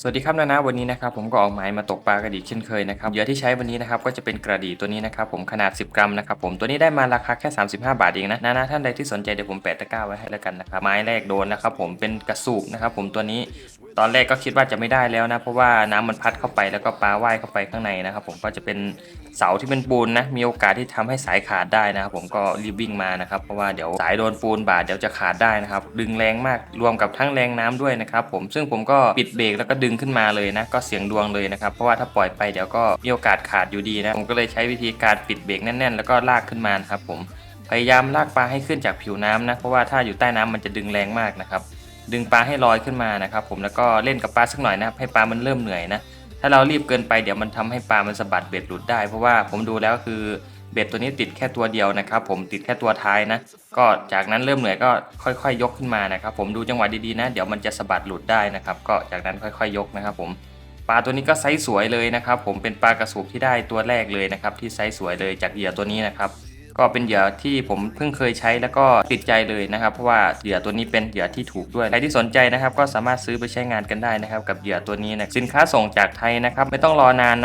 สวัสดีครับนานาวันนี้นะครับผมก็ออกหมายมาตกปลากระดีเช่นเคยนะครับเหยื่อที่ใช้วันนี้นะครับก็จะเป็นกระดีตัวนี้นะครับผมขนาด 10 กรัมนะครับผมตัวนี้ได้มาราคาแค่ 35 บาทเองนะนานาท่านใดที่สนใจเดี๋ยวผมแปะตะกร้าไว้ให้แล้วกันนะครับไม้แรกโดนนะครับผมเป็นกระสูบนะครับผมตัวนี้ ตอนแรกก็คิดว่าจะไม่ได้แล้วนะ เพราะว่าน้ำมันพัดเข้าไปแล้วก็ปลาว่ายเข้าไปข้างในนะครับ ผมก็จะเป็นเสาที่เป็นปูนนะ มีโอกาสที่ทำให้สายขาดได้นะครับ ผมก็รีบวิ่งมานะครับ เพราะว่าเดี๋ยวสายโดนปูนบาดเดี๋ยวจะขาดได้นะครับ ดึงแรงมากรวมกับทั้งแรงน้ำด้วยนะครับ ผมซึ่งผมก็ปิดเบรกแล้วก็ดึงขึ้นมาเลยนะ ก็เสียงดวงเลยนะครับ เพราะว่าถ้าปล่อยไปเดี๋ยวก็มีโอกาสขาดอยู่ดีนะ ผมก็เลยใช้วิธีการปิดเบรกแน่น ๆ แล้วก็ลากขึ้นมานครับ ผมพยายามลากปลาให้ขึ้นจากผิวน้ำนะ เพราะว่าถ้าอยู่ใต้น้ำมันจะดึงแรงมากนะครับ ดึงปลาให้ลอยขึ้นมานะครับผมแล้วก็เล่นกับปลาสักหน่อยนะครับให้ปลามันเริ่มเหนื่อยนะถ้าเรารีบเกินไปเดี๋ยวมันทำให้ปลามันสะบัดเบ็ดหลุดได้ เพราะว่าผมดูแล้วคือเบ็ดตัวนี้ติดแค่ตัวเดียวนะครับ ผมติดแค่ตัวท้ายนะ ก็จากนั้นเริ่มเหนื่อยก็ค่อยๆ ยกขึ้นมานะครับ ผมดูจังหวะดีๆนะ เดี๋ยวมันจะสะบัดหลุดได้นะครับ ก็จากนั้นค่อยๆ ยกนะครับ ผมปลาตัวนี้ก็ไซส์สวยเลยนะครับ ผมเป็นปลากระสูบที่ได้ตัวแรกเลยนะครับ ที่ไซส์สวยเลยจากเหยื่อตัวนี้นะครับ ก็เป็นเหยื่อที่ผมเพิ่งเคยใช้แล้วก็ติดใจเลยนะครับ เพราะว่าเหยื่อตัวนี้เป็นเหยื่อที่ถูกด้วยใครที่สนใจนะครับ ก็สามารถซื้อไปใช้งานกันได้นะครับ กับเหยื่อตัวนี้นะสินค้าส่งจากไทยนะครับ ไม่ต้องรอนานนะ